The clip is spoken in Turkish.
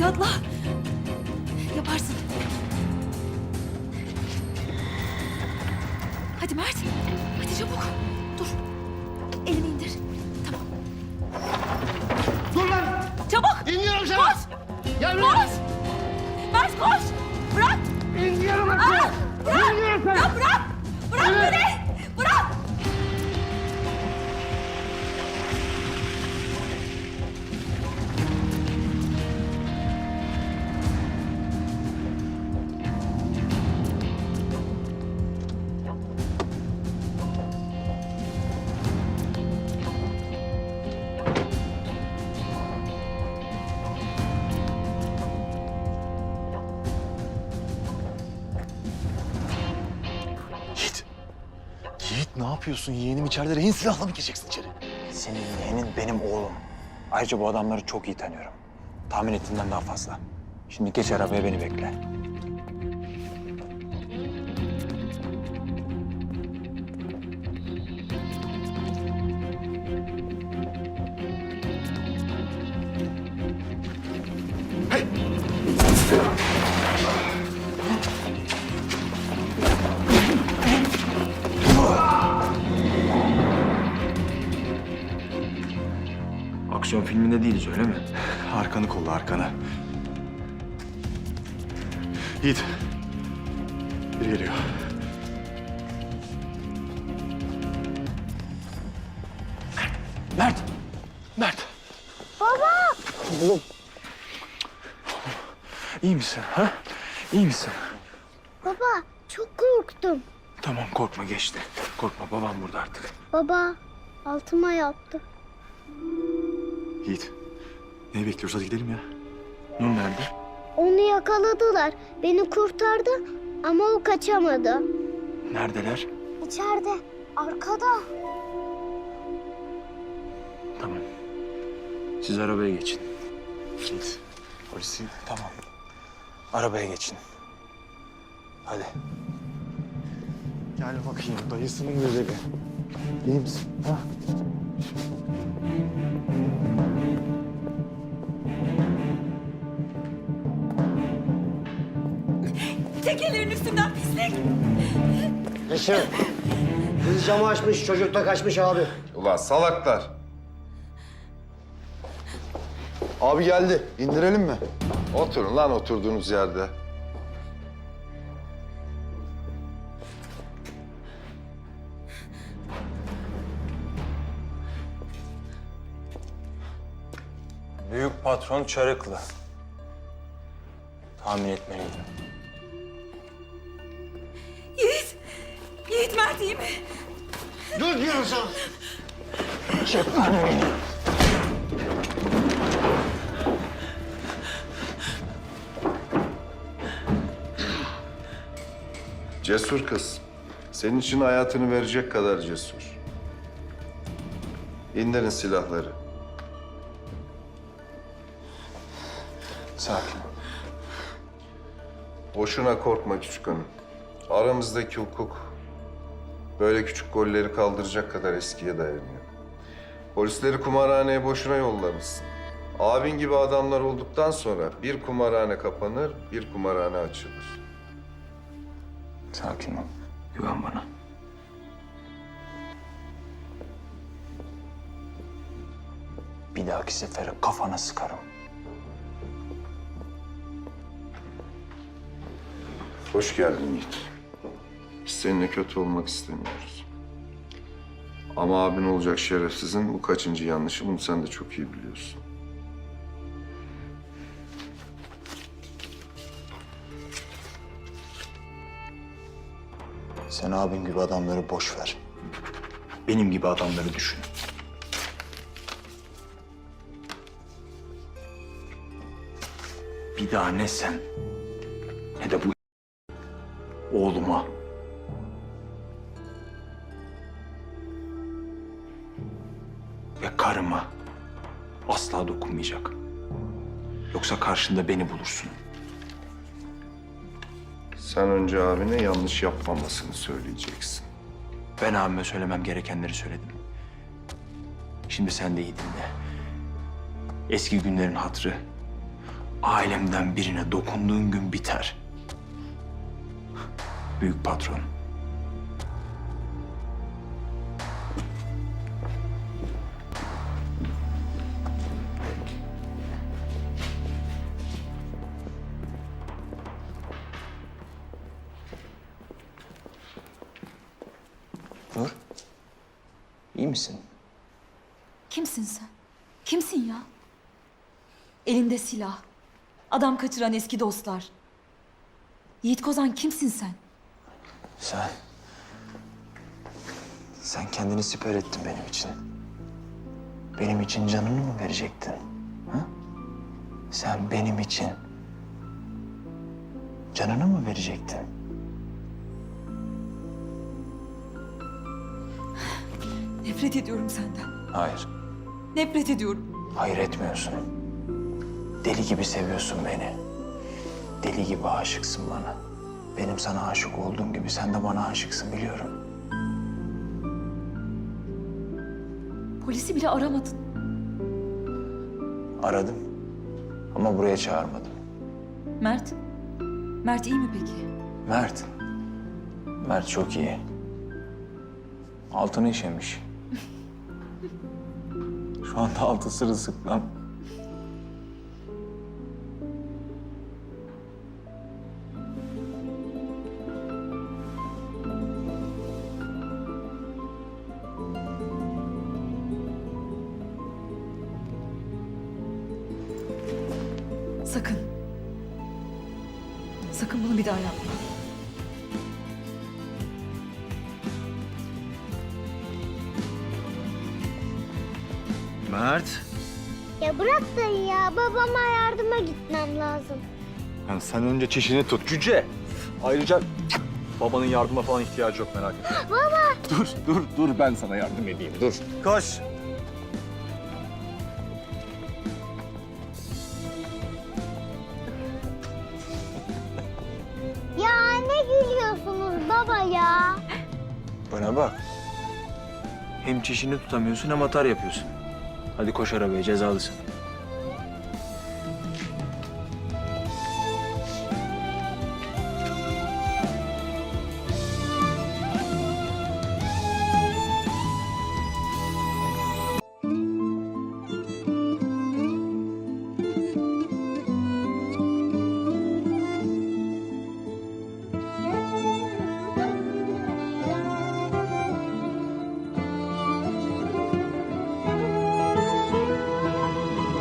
Hadi. Yapıyorsun? Yeğenim içeride rehin silahla mı gireceksin içeri? Senin yeğenin benim oğlum. Ayrıca bu adamları çok iyi tanıyorum. Tahmin ettiğimden daha fazla. Şimdi geç arabaya beni bekle. Filminde değiliz öyle mi? Arkanı kolla arkanı. Yiğit. Biri geliyor. Mert! Mert. İyi misin ha? İyi misin? Baba çok korktum. Tamam korkma geçti. Korkma babam burada artık. Baba altıma yattı. Yiğit. Neyi bekliyoruz? Hadi gidelim ya. Nur nerede? Onu yakaladılar. Beni kurtardı ama o kaçamadı. Neredeler? İçeride arkada. Tamam. Siz arabaya geçin. Yiğit. Polisi. Tamam. Arabaya geçin. Hadi. Gel bakayım dayısının güzeli. İyi misin? Ha? Çek ellerini üstümden pislik. Eşim. Kız camı açmış, çocuk da kaçmış abi. Ulan salaklar. Abi geldi. İndirelim mi? Oturun lan oturduğunuz yerde. Büyük patron Çarıklı. Tahmin etmeliydim. Yiğit. Yiğit Mert iyi mi? Dur diyorum sana. Cesur kız. Senin için hayatını verecek kadar cesur. İndirin silahları. Sakin. Boşuna korkma küçük hanım. Aramızdaki hukuk böyle küçük golleri kaldıracak kadar eskiye dayanıyor. Polisleri kumarhaneye boşuna yollamışsın. Abin gibi adamlar olduktan sonra bir kumarhane kapanır, bir kumarhane açılır. Sakin ol. Güven bana. Bir dahaki sefere kafana sıkarım. Hoş geldin Yiğit. Seninle kötü olmak istemiyoruz. Ama abin olacak şerefsizin bu kaçıncı yanlışı bunu sen de çok iyi biliyorsun. Sen abim gibi adamları boş ver. Benim gibi adamları düşün. Bir daha ne sen ne de bu oğluma ve karıma asla dokunmayacak. Yoksa karşında beni bulursun. Sen önce abine yanlış yapmamasını söyleyeceksin. Ben abime söylemem gerekenleri söyledim. Şimdi sen de iyi dinle. Eski günlerin hatırı ailemden birine dokunduğun gün biter. Büyük patron. Nur. iyi misin? Kimsin sen? Kimsin ya? Elinde silah. Adam kaçıran eski dostlar. Yiğit Kozan kimsin sen? Sen... Sen kendini siper ettin benim için. Benim için canını mı verecektin? Ha? Sen benim için... Canını mı verecektin? Nefret ediyorum senden. Hayır. Nefret ediyorum. Hayır etmiyorsun. Deli gibi seviyorsun beni. Deli gibi aşıksın bana. Benim sana aşık olduğum gibi sen de bana aşıksın biliyorum. Polisi bile aramadın. Aradım ama buraya çağırmadım. Mert? Mert iyi mi peki? Mert. Mert çok iyi. Altını işemiş. Şu anda altı sırılsıklam. Sakın. Sakın bunu bir daha yapma. Mert. Ya bırak dayı ya. Babama yardıma gitmem lazım. Yani sen önce çişini tut. Cüce. Ayrıca babanın yardıma falan ihtiyacı yok merak etme. Baba. Dur, dur, dur ben sana yardım edeyim. Dur. Koş. Baba ya? Bana bak. Hem çişini tutamıyorsun hem atar yapıyorsun. Hadi koş arabaya cezalısın.